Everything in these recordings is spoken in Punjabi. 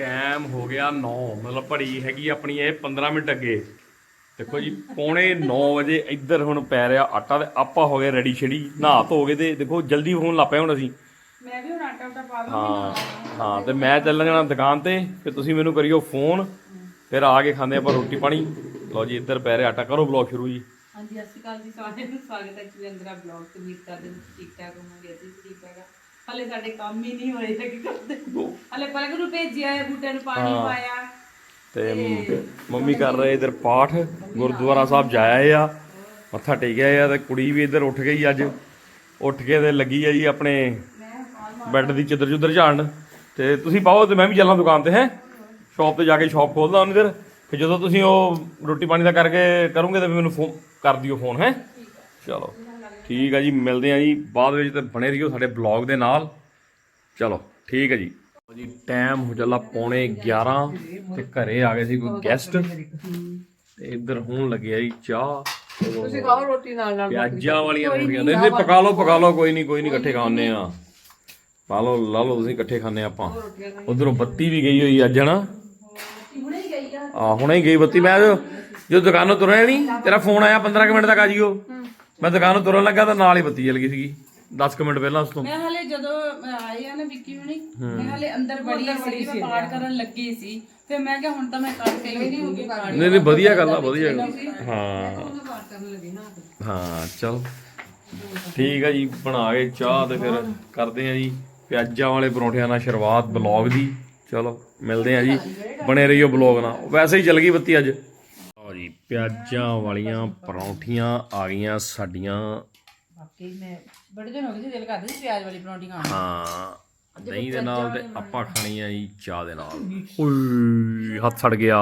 ਜੀ ਟਾਈਮ ਹੋ ਗਿਆ 9 ਮਤਲਬ ਘੜੀ ਹੈਗੀ ਆਪਣੀ ਇਹ 15 ਮਿੰਟ ਅੱਗੇ। ਦੇਖੋ ਜੀ ਪੌਣੇ 9 ਵਜੇ ਇੱਧਰ ਹੁਣ ਪੈ ਰਿਹਾ ਆਟਾ ਤੇ ਆਪਾਂ ਹੋ ਗਏ ਰੈਡੀ ਛੜੀ ਨਹਾ ਧੋ ਗਏ ਤੇ ਦੇਖੋ ਜਲਦੀ ਹੋਣ ਲੱਗ ਪਏ ਹੁਣ ਅਸੀਂ। ਮੈਂ ਵੀ ਹੁਣ ਆਟਾ ਉਟਾ ਪਾ ਹਾਂ ਹਾਂ ਤੇ ਮੈਂ ਚੱਲ ਜਾਣਾ ਦੁਕਾਨ ਤੇ ਫਿਰ ਤੁਸੀਂ ਮੈਨੂੰ ਕਰਿਓ ਫੋਨ ਫਿਰ ਆ ਕੇ ਖਾਂਦੇ ਆਪਾਂ ਰੋਟੀ ਪਾਣੀ। ਲਓ ਜੀ ਇੱਧਰ ਪੈ ਰਿਹਾ ਆਟਾ ਕਰੋ ਬਲੌਗ ਸ਼ੁਰੂ ਜੀ। ਹਾਂਜੀ ਸਤਿ ਸ਼੍ਰੀ ਅਕਾਲ ਜੀ ਸਾਰਿਆਂ ਨੂੰ ਸਵਾਗਤ ਹੈ ਜੀ ਅੰਦਰਾ ਬਲੌਗ ਤੇ। ਉਮੀਦ ਕਰਦੇ ਹਾਂ ਠੀਕ ਠਾਕ ਹੋਵੋਗੇ ਵੀ ਠੀਕ ਆ ਹਲੇ ਸਾਡੇ ਕੰਮ ਹੀ ਨਹੀਂ ਹੋਏ ਹੈਗੇ ਕਰਦੇ। ਹਲੇ ਪਲਕ ਨੂੰ ਭੇਜਿਆ ਹੈ ਬੂਟੇ ਨੂੰ ਪਾਣੀ ਪਾਇਆ। ਤੇ ਮੰਮੀ ਕਰ ਰਹੇ ਇਧਰ ਪਾਠ ਗੁਰਦੁਆਰਾ ਸਾਹਿਬ ਜਾਇਆ ਆ। ਮੱਥਾ ਟੇਕਿਆ ਆ ਤੇ ਕੁੜੀ ਵੀ ਇਧਰ ਉੱਠ ਗਈ ਅੱਜ। ਉੱਠ ਕੇ ਤੇ ਲੱਗੀ ਆ ਜੀ ਆਪਣੇ ਬੈੱਡ ਦੀ ਚਦਰ ਚੁਦਰ ਝਾੜਨ। ਤੇ ਤੁਸੀਂ ਪਾਓ ਤੇ ਮੈਂ ਵੀ ਚੱਲਾਂ ਦੁਕਾਨ ਤੇ ਹੈ? ਸ਼ਾਪ ਤੇ ਜਾ ਕੇ ਸ਼ਾਪ ਖੋਲਦਾ ਉਹਨਾਂ ਇਧਰ। ਫਿਰ ਜਦੋਂ ਤੁਸੀਂ ਉਹ ਰੋਟੀ ਪਾਣੀ ਦਾ ਕਰਕੇ ਕਰੋਗੇ ਤਾਂ ਫਿਰ ਮੈਨੂੰ ਫੋਨ ਕਰ ਦਿਓ ਫੋਨ ਹੈ? ਚਲੋ। ਠੀਕ ਆ ਜੀ ਮਿਲਦੇ ਆ ਜੀ। ਬਾਅਦ ਵਿੱਚ ਤੇ ਬਣੇ ਰਹੀਓ ਸਾਡੇ ਬਲੌਗ ਦੇ ਨਾਲ। ਚਲੋ ਠੀਕ ਹੈ ਜੀ। ਲਓ ਜੀ ਟਾਈਮ ਹੋ ਚੱਲਾ ਪੌਣੇ 11 ਤੇ ਘਰੇ ਆ ਗਏ ਸੀ ਕੋਈ ਗੈਸਟ ਤੇ ਇੱਧਰ ਹੋਣ ਲੱਗਿਆ ਜੀ ਚਾਹ। ਤੁਸੀਂ ਖਾਓ ਰੋਟੀ ਨਾਲ ਨਾਲ। ਪਿਆਜ਼ਾਂ ਵਾਲੀਆਂ ਰੋਟੀਆਂ। ਨਹੀਂ ਨਹੀਂ ਪਕਾ ਲਓ ਪਕਾ ਲਓ ਕੋਈ ਨਹੀਂ ਕੋਈ ਨਹੀਂ ਇਕੱਠੇ ਖਾਣੇ ਆ। ਪਾ ਲਓ ਲਾ ਲਓ ਤੁਸੀਂ ਇਕੱਠੇ ਖਾਣੇ ਆਪਾਂ। ਉਧਰੋਂ ਬੱਤੀ ਵੀ ਗਈ ਹੋਈ ਅੱਜ ਹਨਾ? ਹੁਣੇ ਹੀ ਗਈ ਆ। ਹੁਣੇ ਹੀ ਗਈ ਬੱਤੀ। ਮੈਂ ਜੋ- ਜਦੋਂ ਦੁਕਾਨੋਂ ਤੁਰਿਆ ਨਹੀਂ ਤੇਰਾ ਫੋਨ ਆਇਆ 15 ਕੁ ਮਿੰਟ ਤੱਕ ਆ ਜਿਓ। ਮੈਂ ਦੁਕਾਨੋਂ ਤੁਰਨ ਲੱਗਾ ਤਾਂ ਨਾਲ ਹੀ ਬੱਤੀ ਚਲ ਗਈ ਸੀਗੀ। 10 ਕੁ ਮਿੰਟ ਪਹਿਲਾਂ ਉਸ ਤੋਂ। ਮੈਂ ਹਲੇ ਜਦੋਂ ਆਏ ਆ ਨਾ ਵਿੱਕੀ ਹੁਣੀ ਮੈਂ ਹਲੇ ਅੰਦਰ ਬੜੀ ਸੀ ਮੈਂ ਪਾਠ ਕਰਨ ਲੱਗੀ ਸੀ। ਫਿਰ ਮੈਂ ਕਿਹਾ ਹੁਣ ਤਾਂ ਮੈਂ ਕਰਕੇ ਹੀ ਨਹੀਂ ਪਾਠ। ਨਹੀਂ ਨਹੀਂ ਵਧੀਆ ਗੱਲ ਆ ਵਧੀਆ ਗੱਲ ਹਾਂ। ਪਾਠ ਕਰਨ ਲੱਗੀ ਨਾ ਹਾਂ ਚਲ। ਠੀਕ ਆ ਜੀ ਬਣਾ ਕੇ ਚਾਹ ਤੇ ਫਿਰ ਕਰਦੇ ਆ ਜੀ ਪਿਆਜ਼ਾਂ ਵਾਲੇ ਪਰੌਂਠਿਆਂ ਨਾਲ ਸ਼ੁਰੂਆਤ ਬਲੌਗ ਦੀ। ਚਲੋ ਮਿਲਦੇ ਆ ਜੀ। ਬਣੇ ਰਹੀਓ ਬਲੌਗ ਨਾਲ। ਵੈਸੇ ਹੀ ਚੱਲ ਗਈ ਬੱਤੀ ਅੱਜ। ਪਿਆਜ਼ਾਂ ਵਾਲੀਆਂ ਪਰੌਂਠੀਆਂ ਆ ਗਈਆਂ ਸਾਡੀਆਂ। ਬਾਕੀ ਮੈਂ ਬੜੇ ਦਿਨ ਹੋ ਗਏ ਸੀ ਦਿਲ ਕਰਦਾ ਸੀ ਪਿਆਜ਼ ਵਾਲੀ ਪਰੌਂਠੀ ਖਾਣ ਨੂੰ। ਹਾਂ ਦਹੀਂ ਦੇ ਨਾਲ ਤੇ ਆਪਾਂ ਖਾਣੀ ਆ ਜੀ ਚਾਹ ਦੇ ਨਾਲ। ਓਏ ਹੱਥ ਸੜ ਗਿਆ।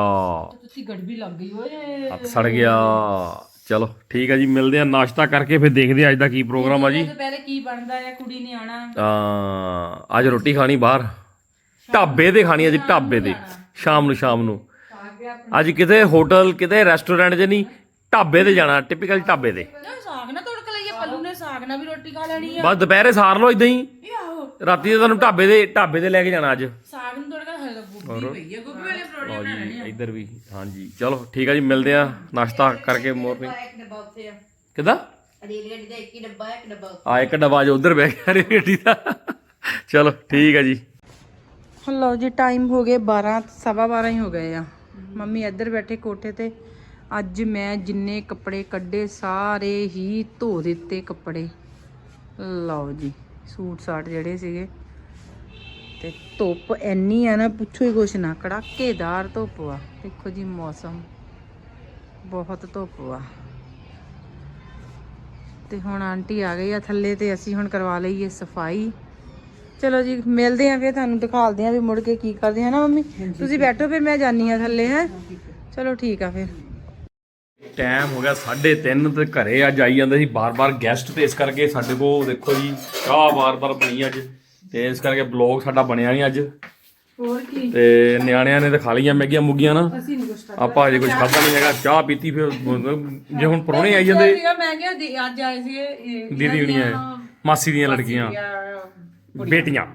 ਤੁਸੀਂ ਗੜਬੀ ਲੱਗ ਗਈ ਓਏ। ਹੱਥ ਸੜ ਗਿਆ। ਚਲੋ ਠੀਕ ਆ ਜੀ ਮਿਲਦੇ ਆ ਨਾਸ਼ਤਾ ਕਰਕੇ ਫਿਰ ਦੇਖਦੇ ਆ ਅੱਜ ਦਾ ਕੀ ਪ੍ਰੋਗਰਾਮ ਆ ਜੀ। ਦੁਪਹਿਰੇ ਕੀ ਬਣਦਾ ਹੈ ਕੁੜੀ ਨੇ ਆਣਾ ਆ ਅੱਜ ਰੋਟੀ ਖਾਣੀ ਬਾਹਰ। ਢਾਬੇ ਤੇ ਖਾਣੀ ਅੱਜ ਢਾਬੇ ਤੇ। ਸ਼ਾਮ ਨੂੰ ਸ਼ਾਮ ਨੂੰ। ਅੱਜ ਕਿਤੇ ਹੋਟਲ ਕਿਤੇ ਰੈਸਟੋਰੈਂਟ 'ਚ ਨਹੀਂ ਢਾਬੇ ਤੇ ਜਾਣਾ ਟਿਪੀਕਲ ਢਾਬੇ ਤੇ। ਨਾ ਸਾਗ ਨਾ ਤੜਕ ਲਈਏ ਪੱਲੂ ਨੇ ਸਾਗ ਨਾਲ ਵੀ ਰੋਟੀ ਖਾ ਲੈਣੀ ਆ। ਬਸ ਦੁਪਹਿਰੇ ਸਾਰ ਲਓ ਇਦਾਂ ਹੀ। ਇਹ ਆਹੋ। ਰਾਤੀ ਤੇ ਤੁਹਾਨੂੰ ਢਾਬੇ ਦੇ ਢਾਬੇ ਤੇ ਲੈ ਕੇ ਜਾਣਾ ਅੱਜ। ਸਾਗ ਨੂੰ ਤੜਕਾ ਹਲ ਗੋਭੀ ਪਈ ਹੈ ਗੋਭੀ ਵਾਲੇ ਪਰੌਂਠੇ ਲਓ ਜੀ ਇੱਧਰ ਵੀ ਹਾਂਜੀ। ਚਲੋ ਠੀਕ ਆ ਜੀ ਮਿਲਦੇ ਆ ਨਾਸ਼ਤਾ ਕਰਕੇ ਮੋਰਨਿੰਗ ਇੱਕ ਡੱਬਾ ਉੱਥੇ ਆ। ਕਿਦਾਂ? ਰੇਲ ਗੱਡੀ ਦਾ ਇੱਕ ਹੀ ਡੱਬਾ ਇੱਕ ਡੱਬਾ ਆ ਇੱਕ ਡੱਬਾ ਜੋ ਉਧਰ ਬਹਿ ਗਿਆ ਰੇਡੀ ਦਾ। ਚਲੋ ਠੀਕ ਆ ਜੀ। ਲਓ ਜੀ ਟਾਈਮ ਹੋ ਗਏ 12 ਸਵਾ 12 ਹੀ ਹੋ ਗਏ ਆ। ਮੰਮੀ ਇੱਧਰ ਬੈਠੇ ਕੋਠੇ ਤੇ। ਅੱਜ ਮੈਂ ਜਿੰਨੇ ਕੱਪੜੇ ਕੱਢੇ, ਸਾਰੇ ਹੀ ਧੋ ਦਿੱਤੇ ਕੱਪੜੇ। ਲਓ ਜੀ, ਸੂਟ ਸਾਟ ਜਿਹੜੇ ਸੀਗੇ। ਤੇ ਧੁੱਪ ਇੰਨੀ ਆ ਨਾ, ਪੁੱਛੋ ਹੀ ਕੁਛ ਨਾ, ਕੜਾਕੇਦਾਰ ਧੁੱਪ ਆ। ਦੇਖੋ ਜੀ ਮੌਸਮ, ਬਹੁਤ ਧੁੱਪ ਆ। ਤੇ ਹੁਣ ਆਂਟੀ ਆ ਗਈ ਆ ਥੱਲੇ ਤੇ, ਅਸੀਂ ਹੁਣ ਕਰਵਾ ਲਈਏ ਸਫ਼ਾਈ। ਚਲੋ ਜੀ ਮਿਲਦੇ ਆਂ ਫਿਰ ਤੁਹਾਨੂੰ ਦਿਖਾਲਦੇ ਆਂ ਵੀ ਮੁੜ ਕੇ ਕੀ ਕਰਦੇ ਆ ਨਾ ਮੰਮੀ। ਤੁਸੀਂ ਬੈਠੋ ਫਿਰ ਮੈਂ ਜਾਨੀ ਆ ਥੱਲੇ ਹੈ। ਚਲੋ ਠੀਕ ਆ ਫਿਰ। ਟਾਈਮ ਹੋ ਗਿਆ 3:30 ਤੇ ਘਰੇ ਅੱਜ ਆਈ ਜਾਂਦੇ ਸੀ ਬਾਰ-ਬਾਰ ਗੈਸਟ ਤੇ ਇਸ ਕਰਕੇ ਸਾਡੇ ਕੋਲ ਦੇਖੋ ਜੀ ਚਾਹ ਬਾਰ-ਬਾਰ ਬਣੀ ਅੱਜ। ਤੇ ਇਸ ਕਰਕੇ ਬਲੌਗ ਸਾਡਾ ਬਣਿਆ ਨਹੀਂ ਅੱਜ। ਹੋਰ ਕੀ? ਤੇ ਨਿਆਣਿਆਂ ਨੇ ਤਾਂ ਖਾ ਲਈਆਂ ਮੈਗੀਆਂ ਮੁੱਗੀਆਂ ਨਾ। ਆਪਾਂ ਅਜੇ ਕੁਝ ਖਾਧਾ ਨਹੀਂ ਹੈਗਾ ਚਾਹ ਪੀਤੀ ਫਿਰ ਜੇ ਹੁਣ ਪਰੋਣੇ ਆਈ ਜਾਂਦੇ। ਮੈਂ ਕਿਹਾ ਅੱਜ ਆਏ ਸੀਗੇ ਇਹ- ਦੀਦੀ ਹੁਣੀਆਂ ਮਾਸੀ ਦੀਆਂ ਲੜਕੀਆਂ। ਬੇਟੀਆਂ।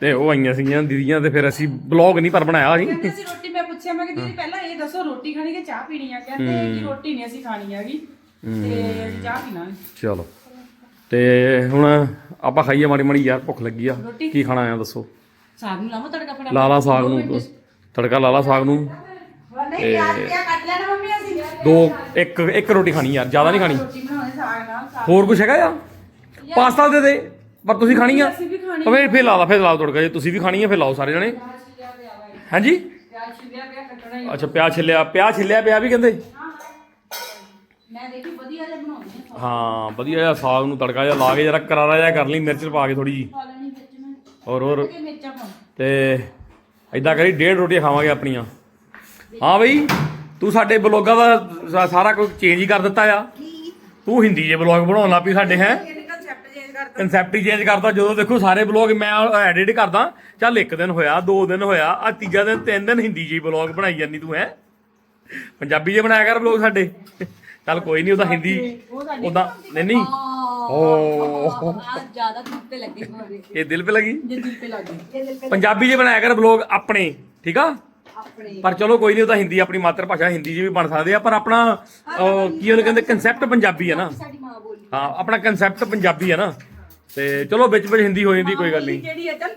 ਤੇ ਉਹ ਆਈਆਂ ਸੀਗੀਆਂ ਦੀਦੀਆਂ ਤੇ ਫਿਰ ਅਸੀਂ ਬਲੌਗ ਨਹੀਂ ਪਰ ਬਣਾਇਆ ਕਹਿੰਦੇ ਅਸੀਂ ਰੋਟੀ ਮੈਂ ਪੁੱਛਿਆ ਮੈਂ ਕਿ ਦੀਦੀ ਪਹਿਲਾਂ ਇਹ ਦੱਸੋ ਰੋਟੀ ਖਾਣੀ ਕਿ ਚਾਹ ਪੀਣੀ ਆ? ਕਹਿੰਦੇ ਕਿ ਰੋਟੀ ਨਹੀਂ ਅਸੀਂ ਖਾਣੀ ਹੈਗੀ ਤੇ ਚਾਹ ਪੀਣਾ ਚਲੋ। ਤੇ ਹੁਣ ਆਪਾਂ ਖਾਈਏ ਮਾੜੀ ਮਾੜੀ ਯਾਰ ਭੁੱਖ ਲੱਗੀ ਆ। ਕੀ ਖਾਣਾ ਆ ਦੱਸੋ। ਸਾਗ ਨੂੰ ਲਾਵਾਂ ਤੜਕਾ ਫੜਾ ਲਾਲਾ ਸਾਗ ਨੂੰ ਤੜਕਾ ਲਾਲਾ ਸਾਗ ਨੂੰ। ਨਹੀਂ ਯਾਰ ਕੀ ਕੱਟ ਲੈਣਾ ਮੰਮੀ ਅਸੀਂ? ਦੋ ਇੱਕ ਇੱਕ ਰੋਟੀ ਖਾਣੀ ਯਾਰ ਜ਼ਿਆਦਾ ਨਹੀਂ ਖਾਣੀ। ਰੋਟੀ ਬਣਾਉਣੀ ਸਾਗ ਨਾਲ ਸਾਗ ਹੋਰ ਕੁਝ ਹੈਗਾ ਆ? ਪਾਸਤਾ ਦੇ ਦੇ। ਪਰ ਤੁਸੀਂ ਖਾਣੀ ਆ? ਅਸੀਂ ਵੀ ਖਾਣੀ ਫੇਰ ਫੇਰ ਲਾ ਲਾ ਫੇਰ ਲਾਓ ਤੜਕਾ ਜੇ। ਤੁਸੀਂ ਵੀ ਖਾਣੀ ਆ ਫੇਰ ਲਾਓ ਸਾਰੇ ਜਣੇ। ਹਾਂਜੀ? ਪਿਆਜ਼ ਛਿਲਿਆ ਪਿਆ ਕੱਟਣਾ ਹੀ ਅੱਛਾ ਪਿਆ ਛਿੱਲਿਆ ਪਿਆ ਛਿੱਲਿਆ ਪਿਆ ਵੀ ਕਹਿੰਦੇ? ਮੈਂ ਦੇਖੀ ਵਧੀਆ ਜਿਹਾ ਬਣਾਉਣੀ ਆ ਹਾਂ ਵਧੀਆ ਜਿਹਾ ਸਾਗ ਨੂੰ ਤੜਕਾ ਜਿਹਾ ਲਾ ਕੇ ਜਰਾ ਕਰਾਰਾ ਜਿਹਾ ਕਰ ਲਈ ਮਿਰਚ ਪਾ ਕੇ ਥੋੜੀ ਜੀ ਖਾ ਲੈਣੀ ਵਿੱਚ ਮੈਂ। ਹੋਰ ਹੋਰ। ਕਿ ਮਿਰਚਾਂ ਪਾਉਂ ਤੇ ਐਦਾਂ ਕਰੀ ਡੇਢ ਰੋਟੀਆਂ ਖਾਵਾਂਗੇ ਆਪਣੀਆਂ। ਹਾਂ ਬਈ ਤੂੰ ਸਾਡੇ ਬਲੌਗਾਂ ਦਾ ਸਾ- ਸਾਰਾ ਕੁਝ ਚੇਂਜ ਹੀ ਕਰ ਦਿੱਤਾ ਆ। ਤੂੰ ਹਿੰਦੀ ਦੇ ਬਲੌਗ ਬਣਾਉਣ ਲੱਗ ਪਈ ਸਾਡੇ ਹੈ? ਕਨਸੈਪਟ ਹੀ ਚੇਂਜ ਕਰਤਾ ਜਦੋਂ ਦੇਖੋ ਸਾਰੇ ਬਲੌਗ ਮੈਂ ਐਡਿਟ ਕਰਦਾ ਚੱਲ ਇੱਕ ਦਿਨ ਹੋਇਆ ਦੋ ਦਿਨ ਹੋਇਆ ਆ ਤੀਜਾ ਦਿਨ ਤਿੰਨ ਦਿਨ ਹਿੰਦੀ ਜੀ ਬਲੌਗ ਬਣਾਈ ਜਾਂਦੀ ਤੂੰ ਹੈ। ਪੰਜਾਬੀ ਜੇ ਬਣਾਇਆ ਕਰ ਬਲੌਗ ਸਾਡੇ। ਚੱਲ ਕੋਈ ਨਹੀਂ ਉਹਦਾ ਹਿੰਦੀ ਉਹਦਾ ਨਹੀਂ ਨਹੀਂ। ਓ ਜ਼ਿਆਦਾ ਦਿਲ ਤੇ ਲੱਗੀ ਪੰਜਾਬੀ ਜੇ ਬਣਾਇਆ ਕਰ ਬਲੌਗ ਆਪਣੇ ਠੀਕ ਆ? ਪਰ ਚਲੋ ਕੋਈ ਨਹੀਂ ਉਹ ਤਾਂ ਹਿੰਦੀ ਆਪਣੀ ਮਾਤਰ ਭਾਸ਼ਾ ਹਿੰਦੀ ਜੀ ਵੀ ਬਣ ਸਕਦੇ ਆ ਪਰ ਆਪਣਾ ਕੀ ਉਹਨੇ ਕਹਿੰਦੇ ਕਨਸੈਪਟ ਪੰਜਾਬੀ ਆ ਨਾ। ਹਾਂ ਆਪਣਾ ਕਨਸੈਪਟ ਪੰਜਾਬੀ ਆ ਨਾ। ਤੇ ਚਲੋ ਵਿੱਚ ਵਿੱਚ ਹਿੰਦੀ ਹੋ ਜਾਂਦੀ ਕੋਈ ਗੱਲ ਨਹੀਂ। ਕਿਹੜੀ ਹੈ? ਚੱਲ।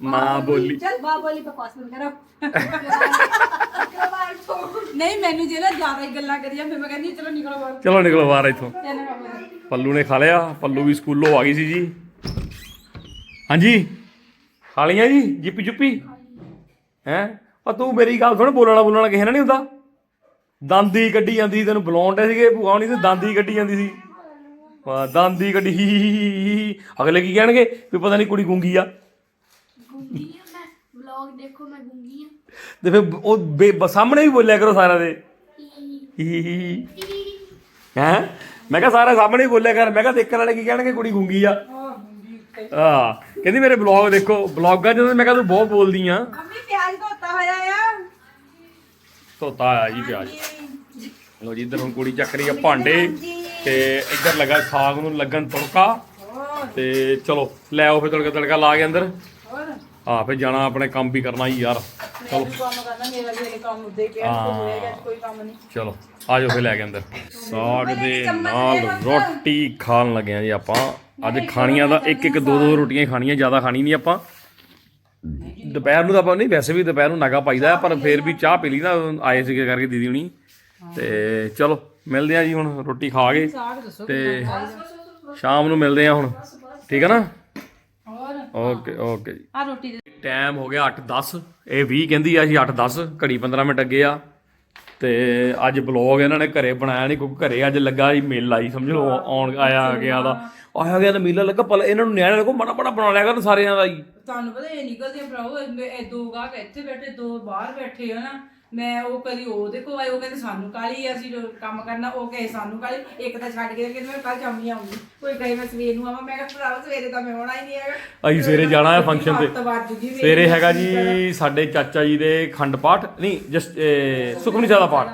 ਮਾਂ ਬੋਲੀ। ਚੱਲ। ਮਾਂ ਬੋਲੀ ਬਕਵਾਸ ਬੰਦ ਕਰੋ। ਨਹੀਂ ਮੈਨੂੰ ਜਿਹੜਾ ਜ਼ਿਆਦਾ ਹੀ ਗੱਲਾਂ ਕਰੀਆਂ ਫਿਰ ਮੈਂ ਕਹਿੰਦੀ ਚਲੋ ਨਿਕਲੋ ਬਾਹਰ। ਚਲੋ ਨਿਕਲੋ ਬਾਹਰ ਇੱਥੋਂ। ਪੱਲੂ ਨੇ ਖਾ ਲਿਆ ਪੱਲੂ ਵੀ ਸਕੂਲੋਂ ਆ ਗਈ ਸੀ ਜੀ। ਹਾਂਜੀ? ਖਾ ਲਈਆਂ ਜੀ ਜਿੱਪੀ ਜੁੱਪੀ? ਹੈ? ਪਰ ਤੂੰ ਮੇਰੀ ਗੱਲ ਸੁਣ ਬੋਲਣਾ ਬੋਲਣਾ ਕਿਸੇ ਨਾਲ ਨਹੀਂ ਹੁੰਦਾ। ਦੰਦੀ ਕੱਢੀ ਜਾਂਦੀ ਸੀ ਤੈਨੂੰ ਬੁਲਾਉਂਦੇ ਸੀਗੇ ਭੂਆ ਨਹੀਂ ਤੇ ਦੰਦੀ ਕੱਢੀ ਜਾਂਦੀ ਸੀ। ਵਾਹ, ਦੰਦੀ ਗੱਡੀ ਅਗਲੇ ਕੀ ਕਹਿਣਗੇ? ਵੀ ਪਤਾ ਨਹੀਂ ਕੁੜੀ ਗੁੰਗੀ ਆ। ਗੂੰਗੀ ਆ ਮੈਂ ਵਲੌਗ ਦੇਖੋ ਮੈਂ ਗੂੰਗੀ ਆ। ਤੇ ਫਿਰ ਉਹ ਬੇ- ਸਾਹਮਣੇ ਵੀ ਬੋਲਿਆ ਕਰੋ ਸਾਰਿਆਂ ਦੇ। ਹੀ, ਮੈਂ ਕਿਹਾ ਸਾਰਾ ਸਾਹਮਣੇ ਹੀ ਬੋਲਿਆ ਕਰ। ਮੈਂ ਕਿਹਾ ਦੇਖਣ ਵਾਲੇ ਕੀ ਕਹਿਣਗੇ? ਕੁੜੀ ਗੁੰਗੀ ਆ। ਹਾਂ ਕਹਿੰਦੀ ਮੇਰੇ ਬਲੌਗ ਦੇਖੋ। ਬਲੌਗਾਂ ਜਦੋਂ ਮੈਂ ਕਿਹਾ ਤੂੰ ਬਹੁਤ ਬੋਲਦੀ ਆ। ਮੰਮੀ ਪਿਆਜ਼ ਧੋਤਾ ਹੋਇਆ ਜੀ ਕੁੜੀ ਚੱਕ ਆ ਭਾਂਡੇ। ਤੇ ਇੱਧਰ ਲੱਗਾ ਸਾਗ ਨੂੰ ਲੱਗਣ ਤੜਕਾ। ਤੇ ਚਲੋ ਲੈ ਆਓ ਫੇ ਤੜਕਾ ਤੜਕਾ ਲਾ ਕੇ ਅੰਦਰ। ਆ ਫੇ ਜਾਣਾ ਆਪਣੇ ਕੰਮ ਵੀ ਕਰਨਾ ਹੀ ਯਾਰ। ਚਲੋ ਚਲੋ ਆ ਜਾਓ ਫੇ ਲੈ ਕੇ ਅੰਦਰ। ਸਾਗ ਦੇ ਨਾਲ ਰੋਟੀ ਖਾਣ ਲੱਗੇ ਆ ਜੀ ਆਪਾਂ। ਅੱਜ ਖਾਣੀਆਂ ਦਾ ਇੱਕ ਇੱਕ ਦੋ ਦੋ ਰੋਟੀਆਂ ਖਾਣੀਆਂ ਜ਼ਿਆਦਾ ਖਾਣੀ ਨਹੀਂ ਆਪਾਂ। ਦੁਪਹਿਰ ਨੂੰ ਤਾਂ ਆਪਾਂ ਨਹੀਂ ਵੈਸੇ ਵੀ ਦੁਪਹਿਰ ਨੂੰ ਨਾਗਾ ਪਾਈਦਾ ਪਰ ਫੇਰ ਵੀ ਚਾਹ ਪੀ ਲਈ ਨਾ ਆਏ ਸੀਗੇ ਕਰਕੇ ਦੀਦੀ ਹੁਣੀ। ਤੇ ਚਲੋ। ਮਿਲਦੇ ਆ ਜੀ ਹੁਣ ਰੋਟੀ ਖਾ ਕੇ ਤੇ ਸ਼ਾਮ ਨੂੰ ਮਿਲਦੇ ਆ ਹੁਣ। ਠੀਕ ਹੈ ਨਾ? ਓਕੇ ਓਕੇ ਜੀ। ਆ ਰੋਟੀ ਦੇ ਟਾਈਮ ਹੋ ਗਿਆ 8:10 ਇਹ 20 ਕਹਿੰਦੀ ਆ ਅਸੀਂ 8:10 ਘੜੀ 15 ਮਿੰਟ ਅੱਗੇ ਆ। ਤੇ ਅੱਜ ਬਲੌਗ ਇਹਨਾਂ ਨੇ ਘਰੇ ਬਣਾਇਆ ਨਹੀਂ ਕਿਉਂਕਿ ਘਰੇ ਅੱਜ ਲੱਗਾ ਜੀ ਮੇਲਾ ਹੀ ਸਮਝ ਲਓ ਆਉਣ ਆਇਆ ਗਿਆ ਦਾ। ਆਇਆ ਗਿਆ ਤਾਂ ਮੇਲਾ ਲੱਗਾ ਪਰ ਇਹਨਾਂ ਨੂੰ ਨਿਆਣੇ ਲੱਗੋ ਮਾੜਾ ਮਾੜਾ ਬਣਾ ਲਿਆ ਕਰਨ ਸਾਰਿਆਂ ਦਾ ਜੀ ਤੁਹਾਨੂੰ ਪਤਾ ਇਹ ਨਿਕਲਦੇ ਭਰਾਓ ਇਹ ਦੋ ਗਾਹਕ ਇੱਥੇ ਬੈਠੇ ਦੋ ਬਾਹਰ ਬੈਠੇ ਆ ਮੈਂ ਉਹ ਕਦੀ ਉਹਦੇ ਕੋਲ ਆਏ ਉਹ ਕਹਿੰਦੇ ਸਾਨੂੰ ਕਾਲੀ ਆ, ਅਸੀਂ ਜੋ ਕੰਮ ਕਰਨਾ ਉਹ ਕਹੇ ਸਾਨੂੰ ਕਾਲੀ ਇੱਕ ਤਾਂ ਛੱਡ ਕੇ ਕਹਿੰਦੇ ਮੈਂ ਕੱਲ ਸ਼ਾਮੀ ਆਉਂਗੀ ਕੋਈ ਕਹੇ ਮੈਂ ਸਵੇਰ ਨੂੰ ਆਵਾਂ ਮੈਂ ਕਿਹਾ ਭਰਾਵਾ ਸਵੇਰੇ ਤਾਂ ਮੈਂ ਆਉਣਾ ਹੀ ਨਹੀਂ ਹੈਗਾ। ਅਸੀਂ ਸਵੇਰੇ ਜਾਣਾ ਹੈ ਫੰਕਸ਼ਨ ਤੇ। ਸਵੇਰੇ ਹੈਗਾ ਜੀ ਸਾਡੇ ਚਾਚਾ ਜੀ ਦੇ ਖੰਡ ਪਾਠ ਨਹੀਂ ਜਸਟ ਸੁਖਮਨੀ ਸਾਹਿਬ ਦਾ ਪਾਠ।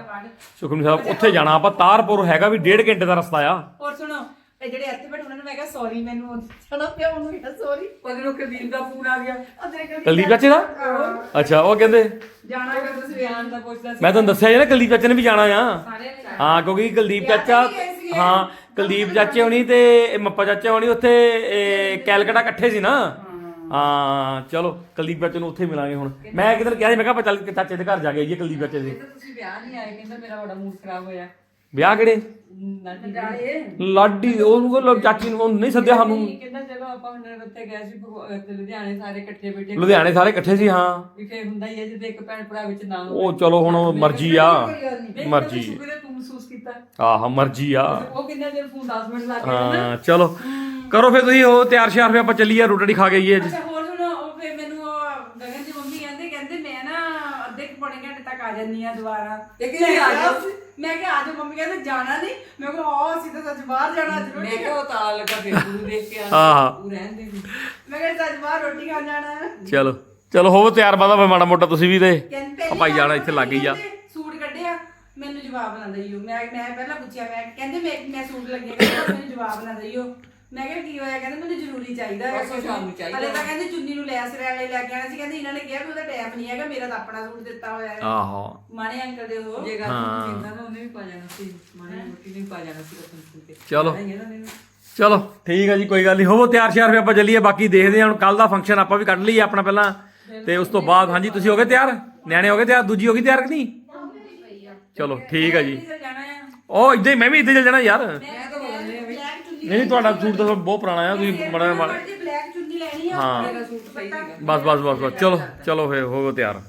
ਸੁਖਮਨੀ ਸਾਹਿਬ ਉੱਥੇ ਜਾਣਾ ਆਪਾਂ ਤਾਰਪੁਰ ਹੈਗਾ ਵੀ ਡੇਢ ਘੰਟੇ ਦਾ ਰਸਤਾ ਆ। ਔਰ ਸੁਣੋ ਇਹ ਜਿਹੜੇ ਇੱਥੇ ਬੈਠੇ ਉਹਨਾਂ ਨੂੰ ਮੈਂ ਕਿਹਾ ਸੌਰੀ ਮੈਨੂੰ ਚਲੋ ਪਿਆ ਉਹਨੂੰ ਕਿਹਾ ਸੌਰੀ ਪਗਰੋ ਕੇ ਵੀਰ ਦਾ ਫੋਨ ਆ ਗਿਆ। ਅਦਰੇ ਕੇ ਕੁਲਦੀਪ ਚਾਚੇ ਦਾ? ਅੱਛਾ ਉਹ ਕਹਿੰਦੇ ਜਾਣਾ ਹੈਗਾ ਤੁਸੀਂ ਸਵੇਰ ਦਾ ਪੁੱਛਦਾ ਸੀ। ਮੈਂ ਤੁਹਾਨੂੰ ਦੱਸਿਆ ਜੀ ਨਾ ਕੁਲਦੀਪ ਚਾਚੇ ਨੇ ਵੀ ਜਾਣਾ ਆ। ਸਾਰੇ ਨੇ ਹਾਂ ਕਿਉਂਕਿ ਕੁਲਦੀਪ ਚਾਚਾ ਹਾਂ ਕੁਲਦੀਪ ਚਾਚੇ ਹੋਣੀ ਤੇ ਇਹ ਮੱਪਾ ਚਾਚਾ ਹੋਣੀ ਉੱਥੇ ਇਹ ਕੈਲਕਟਾ ਇਕੱਠੇ ਸੀ ਨਾ। ਹਾਂ। ਚਲੋ ਕੁਲਦੀਪ ਚਾਚੇ ਨੂੰ ਉੱਥੇ ਮਿਲਾਂਗੇ ਹੁਣ। ਮੈਂ ਕਿਧਰ ਕਿਹਾ ਸੀ ਮੈਂ ਕਿਹਾ ਆਪਾਂ ਚੱਲ ਚਾਚੇ ਦੇ ਘਰ ਜਾ ਕੇ ਆਈਏ ਕੁਲਦੀਪ ਚਾਚੇ ਦੇ। ਤੁਸੀਂ ਵਿਆਹ ਨਹੀਂ ਆਏ ਕਹਿੰਦਾ ਮੇਰਾ ਬੜਾ ਮੂਡ ਖਰਾਬ ਹੋਇਆ। ਵਿਆਹ ਕਿਹੜੇ? ਲਾਡੀ ਉਹਨੂੰ ਕੋਲ ਚਾਚੀ ਨੂੰ ਉਹਨੂੰ ਨਹੀਂ ਸੱਦਿਆ ਸਾਨੂੰ। ਕਹਿੰਦਾ ਚਲੋ ਆਪਾਂ ਹੁਣ ਉੱਥੇ ਗਏ ਸੀ ਭਗੋ- ਲੁਧਿਆਣੇ ਸਾਰੇ ਇਕੱਠੇ ਬੈਠੇ। ਲੁਧਿਆਣੇ ਸਾਰੇ ਇਕੱਠੇ ਸੀ ਹਾਂ। ਵੀ ਫੇਰ ਹੁੰਦਾ ਹੀ ਹੈ ਜਦੋਂ ਇੱਕ ਭੈਣ ਭਰਾ ਵਿੱਚ ਨਾ ਉਹ ਚਲੋ ਹੁਣ ਮਰਜ਼ੀ ਆ। ਮਰਜ਼ੀ। ਸ਼ੁਕਰ ਹੈ ਤੂੰ ਮਹਿਸੂਸ ਕੀਤਾ। ਆਹ ਮਰਜ਼ੀ ਆ। ਉਹ ਕਿੰਨਾ ਦਿਨ ਫੋਨ 10 ਮਿੰਟ ਲਾ ਕੇ ਹਾਂ ਚਲੋ। ਕਰੋ ਫਿਰ ਤੁਸੀਂ ਉਹ ਤਿਆਰ ਸ਼ਿਆਰ ਆਪਾਂ ਚੱਲੀਏ ਰੋਟੀ ਰਾਟੀ ਖਾ ਕੇ ਆਈਏ ਅੱਜ ਅੱਛਾ ਹੋਰ ਸੁਣੋ ਉਹ ਫੇਰ ਮੈਨੂੰ ਉਹ ਗਗਨ ਦੀ ਮੰਮੀ ਕਹਿੰਦੇ ਕਹਿੰਦੇ ਮੈਂ ਨਾ ਅੱਧੇ ਕੁ ਪੌਣੇ ਘੰਟੇ ਤੱਕ ਆ ਜਾਂਦੀ ਆ ਦੁਬਾਰਾ। ਤੇ ਕਿ ਆ ਜਾ ਮੈਂ ਕਿਹਾ ਆ ਜਾ ਮੰਮੀ ਕਹਿੰਦੇ ਜਾਣਾ ਨਹੀਂ। ਮੈਂ ਕਿਹਾ ਆ ਅਸੀਂ ਤਾਂ ਸੱਚ ਬਾਹਰ ਜਾਣਾ ਅੱਜ ਮੈਂ ਕਿਹਾ ਉਹ ਤਾਂ ਲੱਗਾ ਫੇਰ ਤੂੰ ਦੇਖ ਕੇ ਆਹ ਤੂੰ ਰਹਿੰਦੇ ਮੈਂ ਕਿਹਾ ਸੱਚ ਬਾਹਰ ਰੋਟੀ ਖਾਣ ਜਾਣਾ। ਹੈ ਚਲੋ ਚਲੋ ਹੋਵੋ ਤਿਆਰ ਬਾਦਾ ਮਾੜਾ ਮੋਟਾ ਤੁਸੀਂ ਵੀ ਤੇ। ਕਹਿੰਦੇ ਆ ਭਾਈ ਜਾਣਾ ਇੱਥੇ ਲੱਗ ਹੀ ਆ ਸੂਟ ਕੱਢਿਆ ਮੈਨੂੰ ਜਵਾਬ ਨਾ ਦਈਓ। ਮੈਂ ਮੈਂ ਪਹਿਲਾਂ ਪੁੱਛਿਆ ਮੈਂ ਕਹਿੰਦੇ ਮੈਂ ਮੈਂ ਸੂਟ ਲੱਗਿਆ ਕਹਿੰਦਾ ਮੈਨੂੰ ਜਵਾਬ ਨਾ ਦਈਓ। ਮੈਂ ਕਿਹਾ ਕੀ ਹੋਇਆ? ਕਹਿੰਦੇ ਮੈਨੂੰ ਜ਼ਰੂਰੀ ਚਾਹੀਦਾ ਹੈ ਹਲੇ ਤਾਂ ਕਹਿੰਦੇ ਚੁੰਨੀ ਨੂੰ ਲੈਸ ਵਾਲੇ ਲੈ ਕੇ ਆਣਾ ਸੀ। ਕਹਿੰਦੇ ਇਹਨਾਂ ਨੇ ਕਿਹਾ ਵੀ ਉਹਦਾ ਟਾਈਮ ਨਹੀਂ ਹੈਗਾ ਮੇਰਾ ਤਾਂ ਆਪਣਾ ਸੂਟ ਦਿੱਤਾ ਹੋਇਆ ਹੈ। ਆਹੋ। ਮਾਣੇ ਅੰਕਲ ਦੇ ਉਹ। ਜੇ ਹਾਂ। ਉਹਨੇ ਵੀ ਪਾ ਜਾਣਾ ਸੀ। ਮਾਣੇ ਰੋਟੀ ਨਹੀਂ ਪਾ ਜਾਣਾ ਸੀ ਰਤਨ ਤੇ। ਚਲੋ। ਚਲੋ। ਠੀਕ ਹੈ ਜੀ ਕੋਈ ਗੱਲ ਨਹੀਂ। ਹੋਵੋ ਤਿਆਰ ਸ਼ਿਆਰ ਫਿਰ ਆਪਾਂ ਚੱਲੀਏ। ਬਾਕੀ ਦੇਖਦੇ ਹਾਂ ਹੁਣ ਕੱਲ ਦਾ ਫੰਕਸ਼ਨ ਆਪਾਂ ਵੀ ਕੱਢ ਲਈਏ ਆਪਣਾ ਪਹਿਲਾਂ। ਤੇ ਉਸ ਤੋਂ ਬਾਅਦ ਹਾਂਜੀ ਤੁਸੀਂ ਹੋ ਗਏ ਤਿਆਰ? ਨਿਆਣੇ ਹੋ ਗਏ ਤਿਆਰ? ਦੂਜੀ ਹੋ ਗਈ ਤਿਆਰ ਕਿ ਨਹੀਂ? ਚਲੋ ਠੀਕ ਹੈ ਜੀ। ਜਾਣਾ ਆ। ਉਹ ਇਦਾਂ ਹੀ ਮੈਂ ਵੀ ਇੱਦਾਂ ਚੱਲ ਜਾਣਾ ਯਾਰ। ਮੈਂ ਤਾਂ ਬੋਲਦੇ ਆ ਬਲੈਕ ਚੁੰਨੀ ਨਹੀਂ ਤੁਹਾਡਾ ਸੂਟ ਤਾਂ ਬਹੁਤ ਪੁਰਾਣਾ ਆ ਤੁਸੀਂ ਬੜਾ ਮਾੜਾ ਬਲੈਕ ਚੁੰਨੀ ਲੈਣੀ ਆ ਹਾਂ। ਮੇਰਾ ਸੂਟ ਸਹੀ ਸੀਗਾ ਬਸ ਬਸ ਬਸ ਬਸ ਚਲੋ ਚਲੋ ਫੇਰ ਹੋਵੋ ਤਿਆਰ।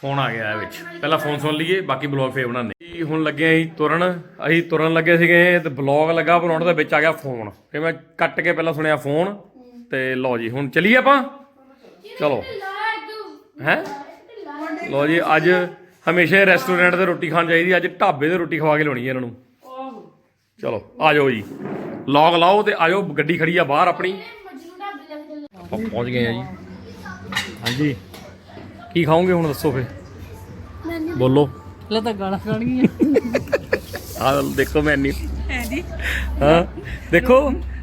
ਫੋਨ ਆ ਗਿਆ ਇਹ ਵਿੱਚ। ਪਹਿਲਾਂ ਫੋਨ ਸੁਣ ਲਈਏ ਬਾਕੀ ਬਲੌਗ ਫੇਰ ਬਣਾਉਂਦੇ ਜੀ, ਹੁਣ ਲੱਗੇ ਅਸੀਂ ਤੁਰਨ। ਅਸੀਂ ਤੁਰਨ ਲੱਗੇ ਸੀਗੇ ਤੇ ਬਲੌਗ ਲੱਗਾ ਬਣਾਉਣ ਦੇ ਵਿੱਚ ਆ ਗਿਆ ਫੋਨ। ਫੇਰ ਮੈਂ ਕੱਟ ਕੇ ਪਹਿਲਾਂ ਸੁਣਿਆ ਫੋਨ ਤੇ ਲਓ ਜੀ ਹੁਣ ਚੱਲੀਏ ਆਪਾਂ? ਚਲੋ। ਹੈ? ਲਓ ਜੀ ਅੱਜ ਹਮੇਸ਼ਾ ਰੈਸਟੋਰੈਂਟ ਤੇ ਰੋਟੀ ਖਾਣ ਚਾਹੀਦੀ ਅੱਜ ਢਾਬੇ ਤੇ ਰੋਟੀ ਖਵਾ ਕੇ ਲਾਉਣੀ ਹੈ ਇਹਨਾਂ ਨੂੰ। ਚਲੋ ਆ ਜਾਓ ਜੀ। ਲੌਗ ਲਾਓ ਤੇ ਆਜੋ ਗੱਡੀ ਖੜੀ ਆ ਬਾਹਰ ਆਪਣੀ। ਆਪਾਂ ਪਹੁੰਚ ਗਏ ਆ ਜੀ। ਹਾਂਜੀ। ਕੀ ਖਾਓਗੇ ਹੁਣ ਦੱਸੋ ਫੇ ਬੋਲੋ। ਲੈ ਤਾਂ ਗਾਲਾਂ ਖਾਣਗੀਆਂ। ਆ ਦੇਖੋ ਮੈਨੂ ਹੈ ਜੀ। ਹਾਂ ਦੇਖੋ।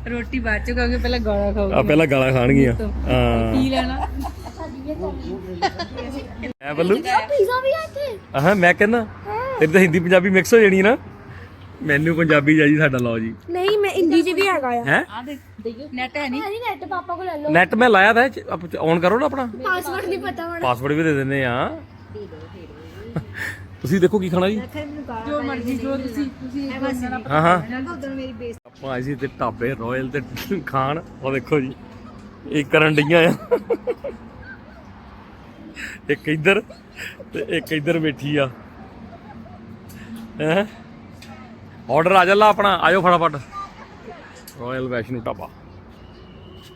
ਰੋਟੀ ਬਾਅਦ ਚ ਖਾਓਗੇ ਪਹਿਲਾਂ ਗਾਲਾਂ ਆ ਖਾਓਗੇ ਪਹਿਲਾਂ ਗਾਲਾਂ ਖਾਣਗੀਆਂ। ਹਾਂ। ਕੀ ਲੈਣਾ? ਐ ਬੱਲੂ ਪੀਜ਼ਾ ਵੀ ਆ ਇੱਥੇ? ਹਾਂ ਮੈਂ ਕਹਿੰਦਾ ਤੇਰੀ ਤਾਂ ਹਿੰਦੀ ਪੰਜਾਬੀ ਮਿਕਸ ਹੋ ਜਾਣੀ ਨਾ। ਮੈਨੂੰ ਪੰਜਾਬੀ ਜਾਈ ਸਾਡਾ ਲਓ ਜੀ। ਨਹੀਂ ਮੈਂ ਹਿੰਦੀ ਚ ਵੀ ਹੈਗਾ ਆ। ਹੈ? ਆ ਦੇ ਨੈਟ ਹੈ ਨਹੀਂ ਨੈਟ ਪਾਪਾ ਕੋਲ ਲੈ ਲਓ। ਨੈਟ ਮੈਂ ਲਾਇਆ ਤਾਂ ਔਨ ਕਰੋ ਨਾ ਆਪਣਾ। ਪਾਸਵਰਡ ਨਹੀਂ ਪਤਾ ਹੁਣ। ਪਾਸਵਰਡ ਵੀ ਦੇ ਦਿੰਦੇ ਆ। ਤੁਸੀਂ ਦੇਖੋ ਕੀ ਖਾਣਾ ਜੀ। ਜੋ ਮਰਜ਼ੀ ਜੋ ਤੁਸੀਂ ਤੁਸੀਂ ਹਾਂ ਹਾਂ। ਆਪਾਂ ਆਏ ਸੀ ਤੇ ਢਾਬੇ ਰਾਇਲ ਤੇ ਖਾਣ। ਉਹ ਦੇਖੋ ਜੀ ਇਹ ਕਰਨ ਡਈਆਂ ਆ। ਇੱਕ ਇੱਧਰ ਤੇ ਇੱਕ ਇੱਧਰ ਬੈਠੀ ਆ। ਹੈ? ਆਰਡਰ ਆ ਚੱਲਾ ਆਪਣਾ ਆਜੋ ਫਟਾਫਟ। ਰਾਇਲ ਵੈਸ਼ਨੂ ਢਾਬਾ।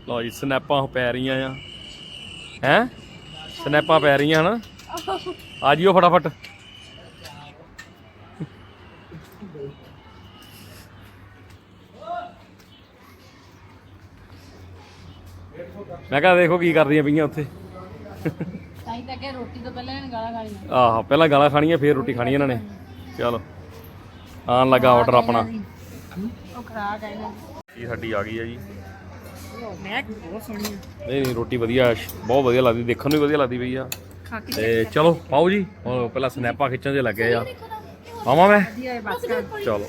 ਲਓ ਜੀ ਸਨੈਪਾਂ ਪੈ ਰਹੀਆਂ ਆ। ਹੈ? ਸਨੈਪਾਂ ਪੈ ਰਹੀਆਂ ਹਨ? ਆ ਜਿਓ ਫਟਾਫਟ। ਮੈਂ ਕਿਹਾ ਦੇਖੋ ਕੀ ਕਰਦੀਆਂ ਪਈਆਂ ਉੱਥੇ। ਤਾਂ ਹੀ ਤਾਂ ਕਿ ਰੋਟੀ ਤੋਂ ਪਹਿਲਾਂ ਇਹਨਾਂ ਗਾਲਾਂ ਖਾਣੀਆਂ। ਆਹ ਪਹਿਲਾਂ ਗਾਲਾਂ ਖਾਣੀਆਂ ਫੇਰ ਰੋਟੀ ਖਾਣੀ ਇਹਨਾਂ ਨੇ। ਚਲੋ। ਆਉਣ ਲੱਗਾ ਆਰਡਰ ਆਪਣਾ। ਉਹ ਖਰਾਕ ਹੈ ਸਾਡੀ ਆ ਗਈ ਆ ਜੀ? ਮੈਂ ਬਹੁਤ ਸੋਹਣੀ ਨਹੀਂ ਨਹੀਂ ਰੋਟੀ ਵਧੀਆ ਬਹੁਤ ਵਧੀਆ ਲੱਗਦੀ ਦੇਖਣ ਨੂੰ ਵੀ ਵਧੀਆ ਲੱਗਦੀ ਪਈ ਆ। ਤੇ ਚਲੋ ਪਾਓ ਜੀ ਪਹਿਲਾਂ ਸਨੈਪਾਂ ਖਿੱਚਣ ਦੇ ਲੱਗੇ ਆ। ਆਵਾਂ ਮੈਂ? ਵਧੀਆ ਹੈ ਬਸ ਕਰ। ਚਲੋ।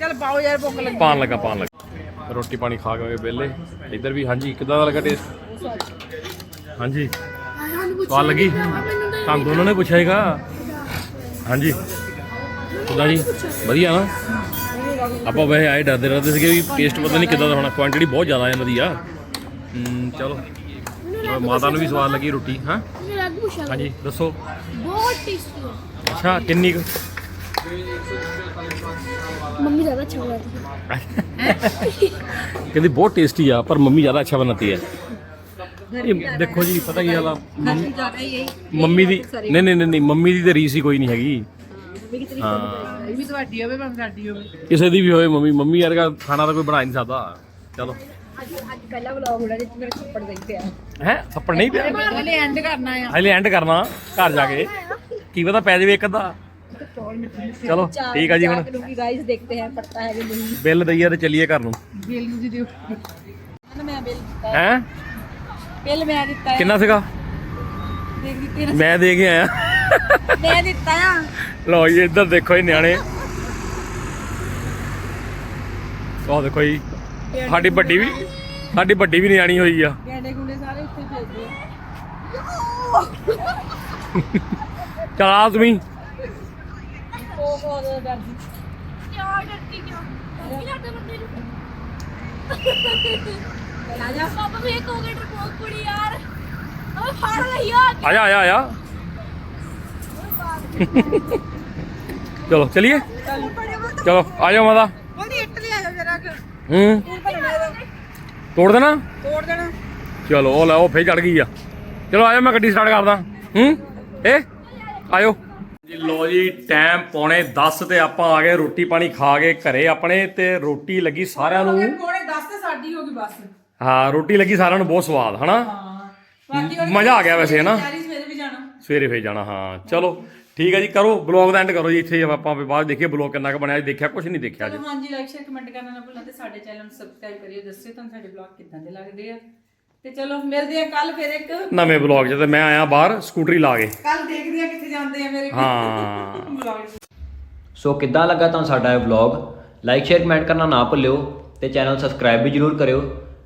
ਚੱਲ ਪਾਓ ਯਾਰ ਭੁੱਖ ਲੱਗੀ। ਪਾਣ ਲੱਗਾ ਪਾਣ ਲੱਗਾ। ਰੋਟੀ ਪਾਣੀ ਖਾ ਕੇ ਵਿਹਲੇ। ਇੱਧਰ ਵੀ ਹਾਂਜੀ ਕਿਦਾਂ ਦਾ ਲੱਗਾ ਟੇਸਟ ਹਾਂਜੀ। ਸਵਾਦ ਲੱਗੀ? ਤੁਹਾਨੂੰ ਦੋਨਾਂ ਨੇ ਪੁੱਛਿਆ ਹੈਗਾ ਹਾਂਜੀ। ਕਿਦਾਂ ਜੀ? ਵਧੀਆ ਨਾ ਆਪਾਂ ਵੈਸੇ ਆਏ ਡਰਦੇ ਡਰਦੇ ਸੀਗੇ ਵੀ ਟੇਸਟ ਪਤਾ ਨਹੀਂ ਕਿਦਾਂ ਦਾ ਹੋਣਾ ਕੁਆਂਟੀਟੀ ਬਹੁਤ ਜ਼ਿਆਦਾ ਇਹਨਾਂ ਦੀ ਆ। ਹਮ, ਚਲੋ। ਮਾਤਾ ਨੂੰ ਵੀ ਸਵਾਦ ਲੱਗੀ ਰੋਟੀ ਹਾਂ? ਮੈਨੂੰ ਲੱਗ ਪੁੱਛਾ ਹਾਂਜੀ ਦੱਸੋ। ਬਹੁਤ ਟੇਸਟੀ ਹੈ ਅੱਛਾ ਕਿੰਨੀ ਕੁ? ਮੰਮੀ ਜ਼ਿਆਦਾ ਅੱਛਾ ਬਣਾਤੀ ਹੈ ਕਹਿੰਦੀ ਬਹੁਤ ਟੇਸਟੀ ਆ ਪਰ ਮੰਮੀ ਜ਼ਿਆਦਾ ਅੱਛਾ ਬਣਾਤੀ ਹੈ ਇਹ ਦੇਖੋ ਜੀ ਪਤਾ ਕੀ ਹਾਲ ਆ? ਮੰਮੀ ਦੀ ਨਹੀਂ ਨਹੀਂ ਨਹੀਂ ਨਹੀਂ, ਮੰਮੀ ਦੀ ਤੇ ਰੀਸ ਹੀ ਕੋਈ ਨਹੀਂ ਹੈਗੀ। ਕਿਸੇ ਦੀ ਵੀ ਹੋਏ ਮੰਮੀ ਮੰਮੀ ਵਰਗਾ ਖਾਣਾ ਤਾਂ ਕੋਈ ਬਣਾ ਨਹੀਂ ਸਕਦਾ। ਚਲੋ। ਅੱਜ ਪਹਿਲਾ ਵਲੌਗ ਹੋਣਾ ਜਿੱਥੇ ਮੇਰੇ ਥੱਪੜ ਗਈ ਪਿਆ। ਹੈ? ਥੱਪੜ ਨਹੀਂ ਪਿਆ? ਹਲੇ ਐਂਡ ਕਰਨਾ ਆ। ਹਲੇ ਘਰ ਜਾ ਕੇ। ਕੀ ਪਤਾ ਪੈ ਜਾਵੇ ਇੱਕ ਅੱਧਾ। ਚਲੋ ਠੀਕ ਆ ਜੀ ਹੁਣ। ਗਾਇਸ ਬਿੱਲ ਦਈਏ ਤੇ ਚੱਲੀਏ ਘਰ ਨੂੰ। ਬਿੱਲ ਤੁਸੀਂ ਦਿਓ। ਮੈਂ ਬਿੱਲ ਦਿੱਤਾ। ਹੈ? ਬਿੱਲ ਮੈਂ ਦਿੱਤਾ ਕਿੰਨਾ ਸੀਗਾ? ਮੈਂ ਦੇ ਕੇ ਆਇਆ। ਮੈਂ ਦਿੱਤਾ ਆ। ਲਓ ਜੀ ਇੱਧਰ ਦੇਖੋ ਇਹ ਨਿਆਣੇ। ਉਹ ਦੇਖੋ ਜੀ ਸਾਡੀ ਵੱਡੀ ਵੀ ਸਾਡੀ ਵੱਡੀ ਵੀ ਨਿਆਣੀ ਹੋਈ ਆ। ਗੈਂਡੇ ਗੁੰਡੇ ਸਾਰੇ ਉੱਥੇ ਭੇਜਦੇ ਆ। ਚਲਾ ਤੁਸੀਂ। ਬਹੁਤ ਡਰਦੀ। ਕਿਆ ਡਰਦੀ ਕਿਆ ਕੀ ਲੱਗਦਾ ਬੰਦੇ ਲਾ ਜਾ। ਪਾਪਾ ਵੀ ਇੱਕ ਹੋ ਗਿਆ ਡਰਪੋਕ ਕੁੜੀ ਯਾਰ। ਫੜ ਲਈ ਆ ਆਇਆ। ਚਲੋ ਚਲੀਏ? ਚਲੋ ਆ ਜਾਓ ਮਾਤਾ। ਉਹਦੀ ਇੱਟ ਲਿਆ ਜਰਾ ਹੂੰ? ਤੋੜ ਦੇਣਾ? ਤੋੜ ਦੇਣਾ। ਚਲੋ ਉਹ ਲੈ ਉਹ ਫੇਰ ਚੜ ਗਈ ਆ। ਚਲੋ ਆਜੋ ਮੈਂ ਗੱਡੀ ਸਟਾਰਟ ਕਰਦਾ। ਹੂੰ? ਏ ਆਇਓ। ਜੀ ਲੋ ਜੀ ਟਾਈਮ ਪੌਣੇ 10 ਤੇ ਆਪਾਂ ਆ ਗਏ ਰੋਟੀ ਪਾਣੀ ਖਾ ਕੇ ਘਰੇ ਆਪਣੇ ਤੇ ਰੋਟੀ ਲੱਗੀ ਸਾਰਿਆਂ ਨੂੰ। ਪੌਣੇ 10 ਤੇ ਸਾਡੀ ਹੋ ਗਈ ਬਸ। ਹਾਂ ਰੋਟੀ ਲੱਗੀ ਸਾਰਿਆਂ ਨੂੰ ਬਹੁਤ ਸਵਾਦ ਹਨਾ? ਬਾਕੀ ਮਜ਼ਾ ਆ ਗਿਆ ਵੈਸੇ ਹਨਾ? ਤਿਆਰੀ ਸਵੇਰੇ ਵੀ ਜਾਣਾ। ਸਵੇਰੇ ਫੇਰ ਜਾਣਾ ਹਾਂ। ਚਲੋ ਠੀਕ ਹੈ ਜੀ ਕਰੋ ਬਲੌਗ ਦਾ ਐਂਡ ਕਰੋ ਜੀ ਇੱਥੇ ਆਪਾਂ ਵੀ ਬਾਅਦ ਦੇਖੀਏ ਬਲੌਗ ਕਿੰਨਾ ਕੁ ਬਣਿਆ ਜੀ ਦੇਖਿਆ ਕੁਝ ਨਹੀਂ ਦੇਖਿਆ ਜੀ ਚਲੋ ਹਾਂਜੀ ਲਾਈਕ ਸ਼ੇਅਰ ਕਮੈਂਟ ਕਰਨਾ ਨਾ ਭੁੱਲਣਾ ਤੇ ਸਾਡੇ ਚੈਨਲ ਨੂੰ ਸਬਸਕ੍ਰਾਈਬ ਕਰਿਓ ਦੱਸਿਓ ਤੁਹਾਨੂੰ ਸਾਡੇ ਬਲੌਗ ਕਿੱਦਾਂ ਦੇ ਲੱਗਦੇ ਆ। ਤੇ ਚਲੋ ਮਿਲਦੇ ਆ ਕੱਲ ਫਿਰ ਇੱਕ ਨਵੇਂ ਬਲੌਗ 'ਚ ਤੇ ਮੈਂ ਆਇਆ ਬਾਹਰ ਸਕੂਟਰੀ ਲਾ ਕੇ। ਕੱਲ ਦੇਖਦੇ ਆ ਕਿੱਥੇ ਜਾਂਦੇ ਆ ਮੇਰੇ ਹਾਂ। ਬਲੌਗ ਸੋ ਕਿੱਦਾਂ ਲੱਗਾ ਤੁਹਾਨੂੰ ਸਾਡਾ ਇਹ ਵਲੌਗ ਲਾਈਕ ਸ਼ੇਅਰ ਕਮੈਂਟ ਕਰਨਾ ਨਾ ਭੁੱਲਿਓ ਤੇ ਚੈਨਲ ਸਬਸਕ੍ਰਾਈਬ ਵੀ ਜਰੂਰ ਕਰਿਓ।